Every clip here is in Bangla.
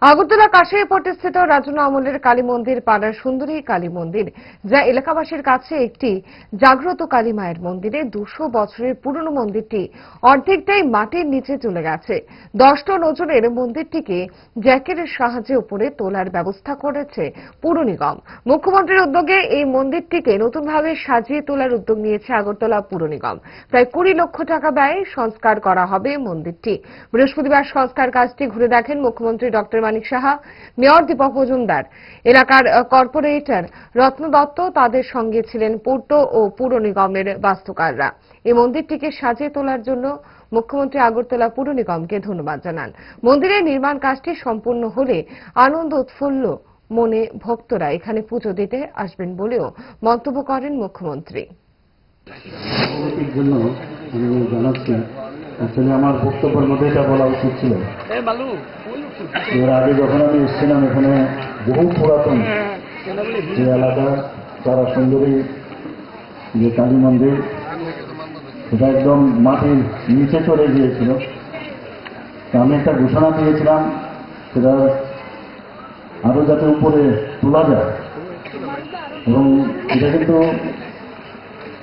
আগরতলা কাশিয়াপট্টি স্থিত রাজনা আমলের কালী মন্দির, পাড়ার সুন্দরী কালী মন্দির, যা এলাকাবাসীর কাছে একটি জাগ্রত কালী মায়ের মন্দিরে দুশো বছরের পুরনো মন্দিরটি অর্ধেকটাই মাটির নিচে চলে গেছে। দশ টন ওজনের মন্দিরটিকে জ্যাকের সাহায্যে উপরে তোলার ব্যবস্থা করেছে পুর নিগম। মুখ্যমন্ত্রীর উদ্যোগে এই মন্দিরটিকে নতুনভাবে সাজিয়ে তোলার উদ্যোগ নিয়েছে আগরতলা পুর নিগম। প্রায় কুড়ি লক্ষ টাকা ব্যয়ে সংস্কার করা হবে মন্দিরটি। বৃহস্পতিবার সংস্কার কাজটি ঘুরে দেখেন মুখ্যমন্ত্রী ডক্টর মানিক সাহা, মেয়র দীপক মজুমদার। এলাকার কর্পোরেটর রত্ন দত্ত তাদের সঙ্গে ছিলেন পূর্ত ও পুর নিগমের বাস্তুকাররা। এই মন্দিরটিকে সাজিয়ে তোলার জন্য মুখ্যমন্ত্রী আগরতলা পুর নিগমকে ধন্যবাদ জানান। মন্দিরের নির্মাণ কাজটি সম্পূর্ণ হলে আনন্দ উৎফুল্ল মনে ভক্তরা এখানে পুজো দিতে আসবেন বলেও মন্তব্য করেন মুখ্যমন্ত্রী। আসলে আমার বক্তব্যের মধ্যে এটা বলা উচিত ছিল। এর আগে যখন আমি এসেছিলাম এখানে বহু পুরাতন যে এলাকা তারা সুন্দরী যে কালী মন্দির সেটা একদম মাটির নিচে চলে গিয়েছিল। আমি একটা ঘোষণা দিয়েছিলাম সেটা আরও যাতে উপরে তোলা যায়। এবং এটা কিন্তু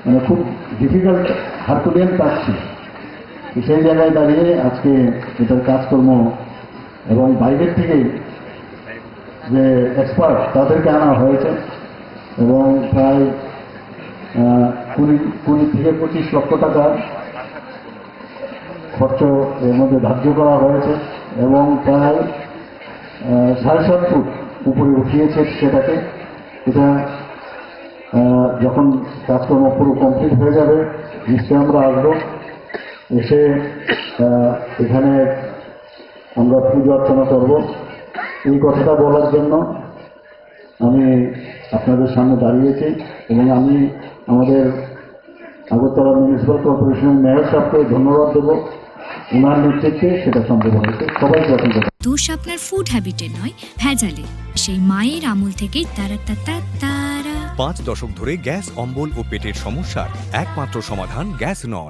মানে খুব ডিফিকাল্ট হারকুলিয়ান কাজ ছিল। সেই জায়গায় দাঁড়িয়ে আজকে এটার কাজকর্ম এবং বাইরের থেকে যে এক্সপার্ট তাদেরকে আনা হয়েছে এবং প্রায় কুড়ি কুড়ি থেকে পঁচিশ লক্ষ টাকা খরচ এর মধ্যে ধার্য করা হয়েছে এবং প্রায় সাড়ে সাত ফুট উপরে উঠিয়েছে সেটাকে। এটা যখন কাজকর্ম পুরো কমপ্লিট হয়ে যাবে, নিশ্চয়ই আমরা আসব। এসে এখানে আমরা পুজো অর্চনা করব। এই কথাটা বলার জন্য আমি আপনাদের সামনে দাঁড়িয়েছি এবং আমি আমাদের আগরতলা মিউনিসিপ্যাল কর্পোরেশনের মেয়র সাহেবকে ধন্যবাদ দেবো। ওনার নেতৃত্বে সেটা সম্ভব হয়েছে। সবাইকে অসংখ্য দোষ আপনার ফুড হ্যাবিটে নয় ভেজালে সেই মায়ের আমল থেকেই তারা তা তা তারা। পাঁচ দশক ধরে গ্যাস অম্বল ও পেটের সমস্যার একমাত্র সমাধান গ্যাস নল।